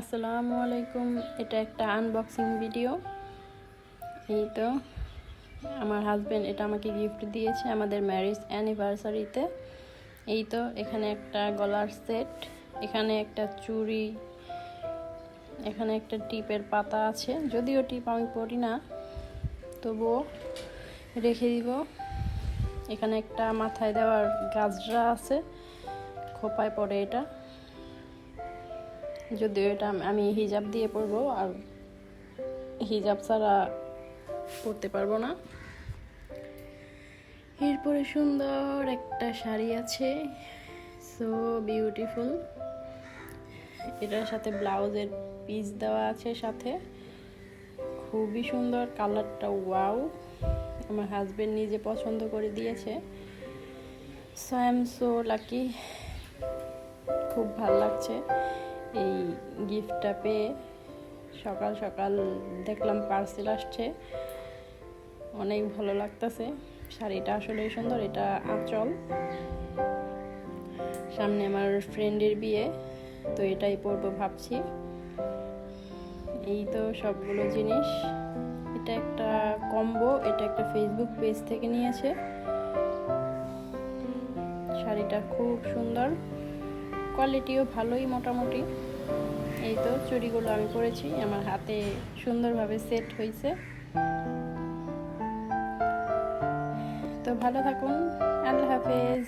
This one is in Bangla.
আসসালামু আলাইকুম, এটা একটা আনবক্সিং ভিডিও এই তো, আমার হাজব্যান্ড এটা আমাকে গিফট দিয়েছে আমাদের ম্যারেজ অ্যানিভার্সারিতে এই তো, এখানে একটা গলার সেট এখানে একটা চুড়ি, এখানে একটা টিপের পাতা আছে। যদিও টিপ আমি পড়ি না, তবুও রেখে দিব। এখানে একটা মাথায় দেওয়ার গাজরা আছে, খোপায় পড়ে এটা। যদিও এটা আমি হিজাব দিয়ে পরবো, আর হিজাব ছাড়া পরতে পারব না। এরপরে সুন্দর একটা শাড়ি আছে সো বিউটিফুল এটার সাথে ব্লাউজের পিস দেওয়া আছে সাথে। খুবই সুন্দর, কালারটা ওয়াও আমার হাজব্যান্ড নিজে পছন্দ করে দিয়েছে। So I am so lucky খুব ভালো লাগছে। এই গিফটটা পেয়ে সকাল সকাল দেখলাম পার্সেল আসছে। অনেক ভালো লাগতেছে। শাড়িটা আসলে সুন্দর, এটা আঁচল। সামনে আমার ফ্রেন্ডের বিয়ে, তো এটাই পরবো ভাবছি। এই তো সবগুলো জিনিস। এটা একটা কম্বো এটা একটা ফেসবুক পেজ থেকে নিয়েছে। শাড়িটা খুব সুন্দর। কোয়ালিটিও ভালোই মোটামুটি। এই তো চুড়িগুলো আমি করেছি আমার হাতে সুন্দরভাবে সেট হয়েছে। তো ভালো থাকুন, আল্লাহ হাফেজ।